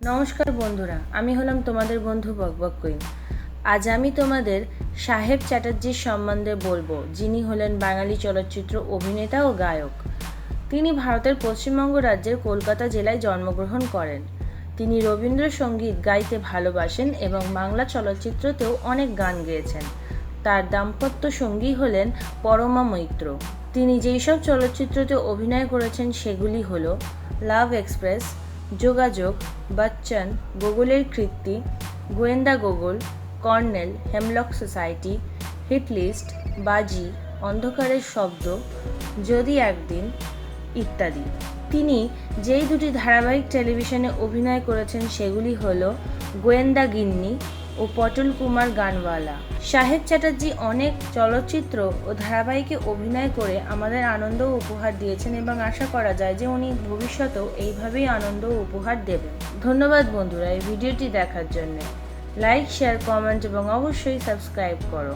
নমস্কার বন্ধুরা, আমি হলাম তোমাদের বন্ধু বকবক কুইন। আজ আমি তোমাদের সাহেব চ্যাটার্জির সম্বন্ধে বলব, যিনি হলেন বাঙালি চলচ্চিত্র অভিনেতা ও গায়ক। তিনি ভারতের পশ্চিমবঙ্গ রাজ্যের কলকাতা জেলায় জন্মগ্রহণ করেন। তিনি রবীন্দ্রসঙ্গীত গাইতে ভালোবাসেন এবং বাংলা চলচ্চিত্রতেও অনেক গান গেয়েছেন। তার দাম্পত্য সঙ্গী হলেন পরমা মৈত্র। তিনি যেই সব চলচ্চিত্রতে অভিনয় করেছেন, সেগুলি হল লাভ এক্সপ্রেস যোগাযোগ, বচ্চন, গুগলের কীর্তি গোয়েন্দা Gogol, colonel, hemlock society, hitlist, বাজি, অন্ধকারের শব্দ, যদি একদিন, ইত্যাদি। তিনি যেই দুটি ধারাবাহিক টেলিভিশনে অভিনয় করেছেন সেগুলি হল গোয়েন্দা গিন্নি ও পটল কুমার গানওয়ালা। সাহেব চ্যাটার্জি অনেক চলচ্চিত্র ও ধারাবাহিকে অভিনয় করে আমাদের আনন্দ উপহার দিয়েছেন এবং আশা করা যায় যে উনি ভবিষ্যতেও এইভাবেই আনন্দ উপহার দেবেন। ধন্যবাদ বন্ধুরা এই ভিডিওটি দেখার জন্য। লাইক, শেয়ার, কমেন্ট এবং অবশ্যই সাবস্ক্রাইব করো।